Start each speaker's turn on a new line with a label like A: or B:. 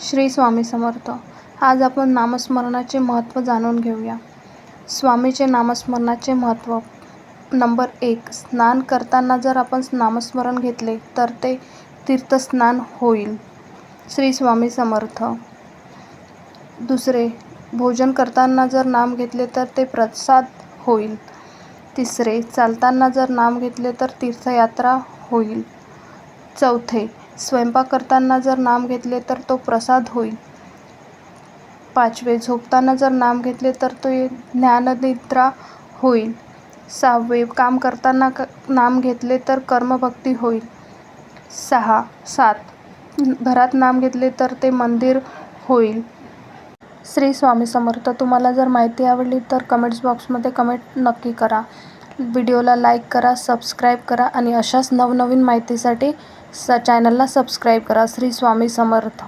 A: श्री स्वामी समर्थ. आज आपण नामस्मरणाचे महत्त्व जाणून घेऊया. स्वामीचे नामस्मरणाचे महत्त्व. नंबर एक स्नान करताना जर आपण नामस्मरण घेतले तर ते तीर्थस्नान होईल. श्री स्वामी समर्थ. दुसरे भोजन करताना जर नाम घेतले तर ते प्रसाद होईल. तिसरे चालताना जर नाम घेतले तर तीर्थयात्रा होईल. चौथे स्वयंपाक करताना जर नाम घेतले तर तो प्रसाद होईल. पाचवे झोपताना जर नाम घेतले तर तो ज्ञाननिद्रा होईल. सहावे काम करताना क नाम घेतले तर कर्मभक्ती होईल. सहा सात घरात नाम घेतले तर ते मंदिर होईल. श्री स्वामी समर्थ तुम्हाला जर माहिती आवडली तर कमेंट्स बॉक्समध्ये कमेंट नक्की करा. व्हिडिओला लाईक करा सबस्क्राईब करा आणि अशाच नवनवीन माहितीसाठी स चॅनलला सबस्क्राईब करा. श्री स्वामी समर्थ.